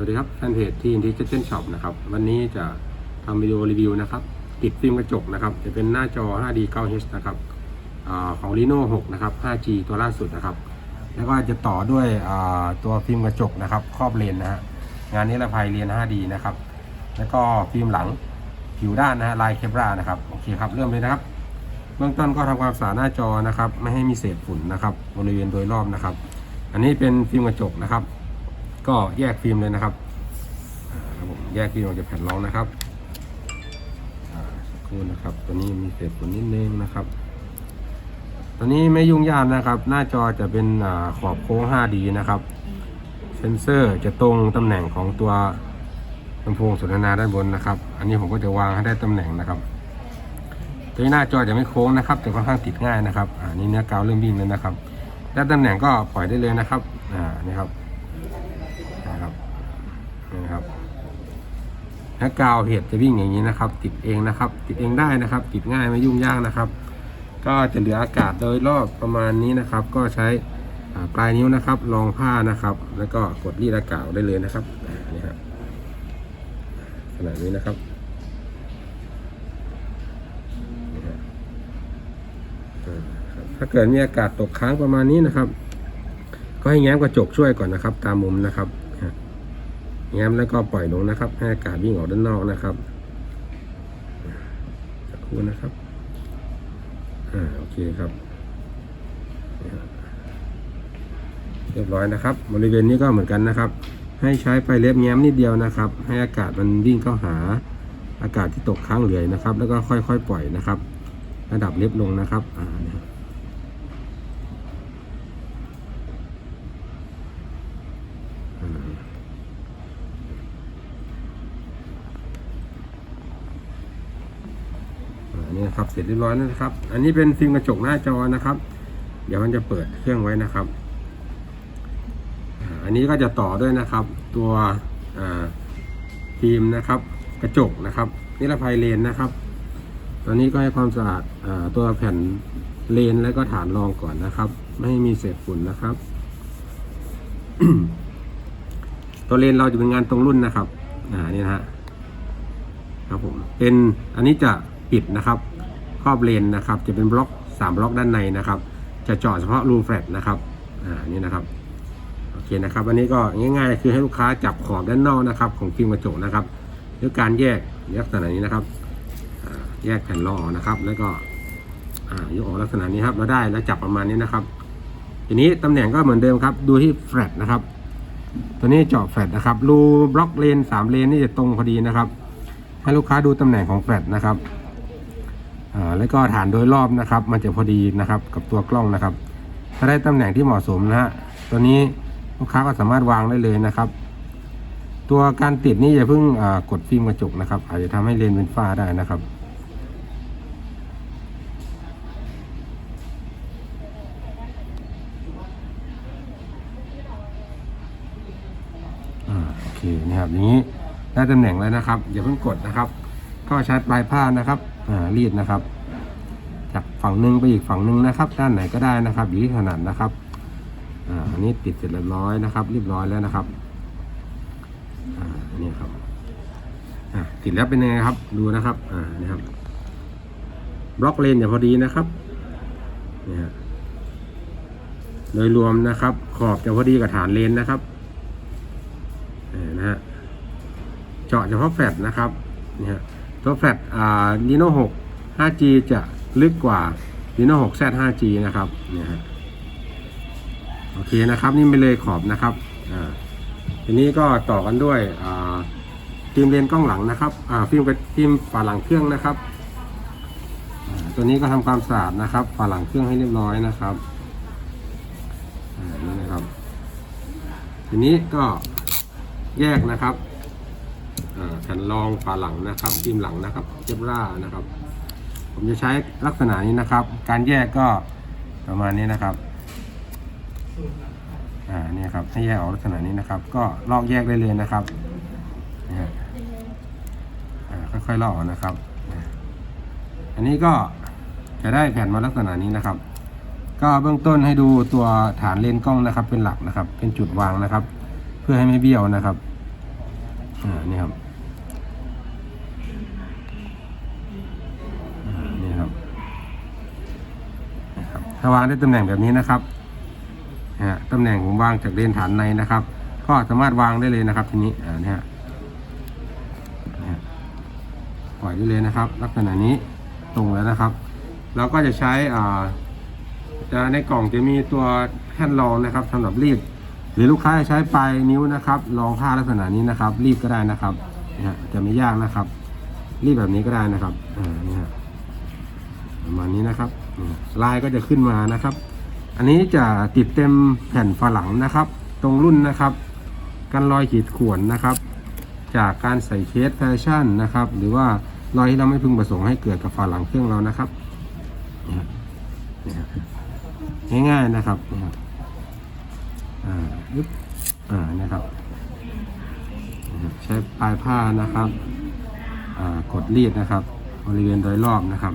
วัสดีครับแฟนเพจที่อินทิเจนช็อปนะครับวันนี้จะทำวิดีโอรีวิวนะครับติดฟิล์มกระจกนะครับ จะเป็นหน้าจอ 5D 9H นะครับอของ Reno 6 นะครับ 5G ตัวล่าสุดนะครับ แล้วก็จะต่อด้วยตัวฟิล์มกระจกนะครับ ครอบเลนนะฮะงานนี้ละภัยเรียน 5D นะครับ แล้วก็ฟิล์มหลังผิวด้านนะฮะลายเคปรานะครับโอเคครับเริ่มเลยนะครับ เบื้องต้นก็ทำความสะอาดหน้าจอนะครับ ไม่ให้มีเศษฝุ่นนะครับบริเวณโดยรอบนะครับ อันนี้เป็นฟิล์มกระจกนะครับ ก็แยกฟิล์มเลยนะครับครับผมแยกฟิล์มออกจากแผ่นรองนะครับอ่าสักครู่นะครับ ตัวนี้มีเศษฝุ่นนิดนึงนะครับ ตัวนี้ไม่ยุ่งยากนะครับ หน้าจอจะเป็นอขอบโค้ง 5D นะครับ เซนเซอร์จะตรงตำแหน่งของตัวลำโพงสนทนาด้านบนนะครับ อันนี้ผมก็จะวางให้ได้ตำแหน่งนะครับ ตัวนี้หน้าจอจะไม่โค้งนะครับแต่ค่อนข้างติดง่ายนะครับอ่านี่เนื้อกาวเริ่มวิ่งแล้วนะครับ ได้ตำแหน่งก็ปล่อยได้เลยนะครับ อ่า นี่ครับนะครับ นะครับ ถ้ากาวเหตุจะวิ่งอย่างนี้นะครับ ติดเองนะครับ ติดเองได้นะครับ ติดง่ายไม่ยุ่งยากนะครับ ก็จะเหลืออากาศโดยรอบประมาณนี้นะครับ ก็ใช้ปลายนิ้วนะครับรองผ้านะครับ แล้วก็กดรีดอากาศได้เลยนะครับนี่ครับขนาดนี้นะครับถ้าเกิดมีอากาศตกค้างประมาณนี้นะครับ ก็ให้แง้มกระจกช่วยก่อนนะครับ ตามมุมนะครับ แง้มแล้วก็ปล่อยลงนะครับให้อากาศวิ่งออกด้านนอกนะครับสักครู่นะครับอ่าโอเคครับนี่ครับ เรียบร้อยนะครับ บริเวณนี้ก็เหมือนกันนะครับ ให้ใช้ไฟเล็บแง้มนิดเดียวนะครับ ให้อากาศมันวิ่งเข้าหาอากาศที่ตกค้างเหลือนะครับ แล้วก็ค่อยๆ ปล่อยนะครับ ระดับเล็บลงนะครับอ่า นะครับ เสร็จเรียบร้อยนะครับ อันนี้เป็นฟิล์มกระจกหน้าจอนะครับ เดี๋ยวมันจะเปิดเครื่องไว้นะครับ อันนี้ก็จะต่อด้วยนะครับ ตัวฟิล์มนะครับ กระจกนะครับนิรภัยเลนนะครับ ตอนนี้ก็ให้ความสะอาดอตัวแผ่นเลนแล้วก็ฐานรองก่อนนะครับ ไม่ให้มีเศษฝุ่นนะครับ ตัวเลนเราจะเป็นงานตรงรุ่นนะครับอ่านี่นะฮะครับผมเป็นอันนี้จะปิดนะครับ ครอบเลนนะครับ จะเป็นบล็อก 3 บล็อกด้านในนะครับ จะเจาะเฉพาะรูแฟลตนะครับอ่านี่นะครับโอเคนะครับ อันนี้ก็ง่ายๆ คือให้ลูกค้าจับขอบด้านนอกนะครับ ของฟิล์มกระจกนะครับด้วยการแยกลักษณะนี้นะครับแยกแผ่นรองอนะครับ แล้วก็อ่ายกออกลักษณะนี้ครับแล้วได้แล้วจับประมาณนี้นะครับ ทีนี้ตำแหน่งก็เหมือนเดิมครับ ดูที่แฟลตนะครับ ตัวนี้เจาะแฟลตนะครับรูบล็อกเลนสามเลนนี่จะตรงพอดีนะครับ ให้ลูกค้าดูตำแหน่งของแฟลตนะครับ แล้วก็ฐานโดยรอบนะครับ มันจะพอดีนะครับกับตัวกล้องนะครับ ถ้าได้ตำแหน่งที่เหมาะสมนะฮะตัวนี้ลูกค้าก็สามารถวางได้เลยนะครับ ตัวการติดนี่อย่าเพิ่งกดฟิล์มกระจกนะครับ อาจจะทำให้เลนเป็นฝ้าได้นะครับโอเคนะครับอย่างนี้ได้ตำแหน่งแล้วนะครับ อย่าเพิ่งกดนะครับ ก็ใช้ปลายผ้านะครับ รีดนะครับ จากฝั่งหนึ่งไปอีกฝั่งหนึ่งนะครับ ด้านไหนก็ได้นะครับ อยู่ที่ถนัดนะครับอ่าอันนี้ติดเสร็จเรียบร้อยนะครับ เรียบร้อยแล้วนะครับอ่าอันนี้ครับอ่าติดแล้วเป็นยังไงครับ ดูนะครับอ่านี่ครับบล็อกเลนอย่างพอดีนะครับนี่ฮะโดยรวมนะครับ ขอบจะพอดีกับฐานเลนนะครับเออนะฮะเจาะเฉพาะแฟลตนะครับนี่ฮะ ตัวแฟลตอ่า Reno 6 5G จะลึกกว่า Reno 6 Z 5G นะครับเนี่ยฮะโอเคนะครับนี่ไม่เลยขอบนะครับอ่าทีนี้ก็ต่อกันด้วยอ่าฟิล์มเลนกล้องหลังนะครับอ่าฟิล์มกับฟิล์มฝาหลังเครื่องนะครับอ่าตัวนี้ก็ทำความสะอาดนะครับฝาหลังเครื่องให้เรียบร้อยนะครับอ่านี่นะครับ ทีนี้ก็แยกนะครับ แผ่นรองฝาหลังนะครับฟิมหลังนะครับเจบรานะครับ ผมจะใช้ลักษณะนี้นะครับ การแยกก็ประมาณนี้นะครับอ่านี่ครับให้แยกออกลักษณะนี้นะครับ ก็ลอกแยกได้เลยนะครับนี่ฮะค่อยๆลอกออกนะครับ อันนี้ก็จะได้แผ่นมาลักษณะนี้นะครับ ก็เบื้องต้นให้ดูตัวฐานเลนกล้องนะครับ เป็นหลักนะครับ เป็นจุดวางนะครับ เพื่อให้ไม่เบี้ยวนะครับ อ่านี่ครับนี่ครับนะครับถ้าวางได้ตำแหน่งแบบนี้นะครับนะฮะตำแหน่งผมวางจากเลนฐานในนะครับ ก็สามารถวางได้เลยนะครับทีนี้อ่าเนี่ยเนี่ยปล่อยได้เลยนะครับ ลักษณะนี้ตรงแล้วนะครับ เราก็จะใช้อ่าจะในกล่องจะมีตัวแท่นรองนะครับสำหรับรีด หรือลูกค้าจะใช้ปลายนิ้วนะครับรองผ้าลักษณะนี้นะครับ รีดก็ได้นะครับนะฮะจะไม่ยากนะครับ รีดแบบนี้ก็ได้นะครับอ่านี่ฮะประมาณนี้นะครับลายก็จะขึ้นมานะครับ อันนี้จะติดเต็มแผ่นฝาหลังนะครับ ตรงรุ่นนะครับกันรอยขีดข่วนนะครับ จากการใส่เคสแฟชั่นนะครับ หรือว่ารอยที่เราไม่พึงประสงค์ให้เกิดกับฝาหลังเครื่องเรานะครับง่ายๆนะครับ อ่ายึบอ่านะครับนะครับ ใช้ปลายผ้านะครับ อ่ากดรีดนะครับ บริเวณโดยรอบนะครับ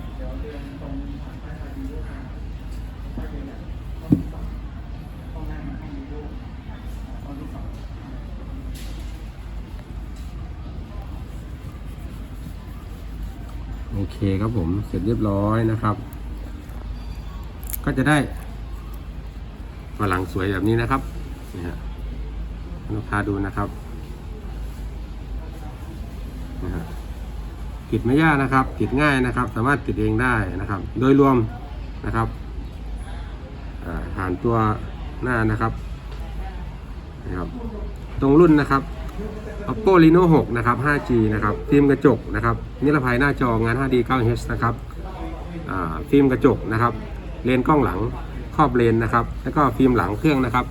โอเคครับผมเสร็จเรียบร้อยนะครับ ก็จะได้ มาหลังสวยแบบนี้นะครับนี่ฮะลูกค้าดูนะครับนะฮะติดไม่ยากนะครับ ติดง่ายนะครับ สามารถติดเองได้นะครับ โดยรวมนะครับอ่านตัวหน้านะครับนะครับ ตรงรุ่นนะครับ oppo reno 6 นะครับ 5g นะครับ ฟิล์มกระจกนะครับนิรภัยหน้าจองาน 5d 9h นะครับฟิล์มกระจกนะครับ เลนส์กล้องหลัง ครอบเลนนะครับ แล้วก็ฟิล์มหลังเครื่องนะครับ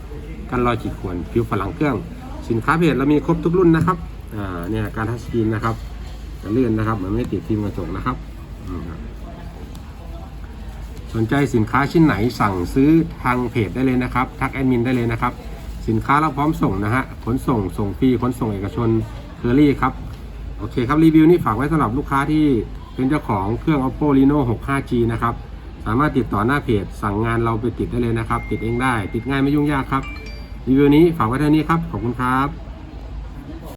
กันรอยขีดข่วนผิวฝาหลังเครื่อง สินค้าเพจเรามีครบทุกรุ่นนะครับอ่าเนี่ยการทัชสกรีนนะครับจะเลื่อนนะครับมันไม่ติดฟิล์มกระจกนะครับอืมครับสนใจสินค้าชิ้นไหนสั่งซื้อทางเพจได้เลยนะครับทักแอดมินได้เลยนะครับ สินค้าเราพร้อมส่งนะฮะขนส่งส่งฟรีขนส่งเอกชนเคอรี่ครับโอเคครับรีวิวนี้ฝากไว้สำหรับลูกค้าที่เป็นเจ้าของเครื่อง oppo reno 6 5g นะครับ สามารถติดต่อหน้าเพจสั่งงานเราไปติดได้เลยนะครับ ติดเองได้ ติดง่ายไม่ยุ่งยากครับรีวิวนี้ฝากไว้เท่านี้ครับ ขอบคุณครับ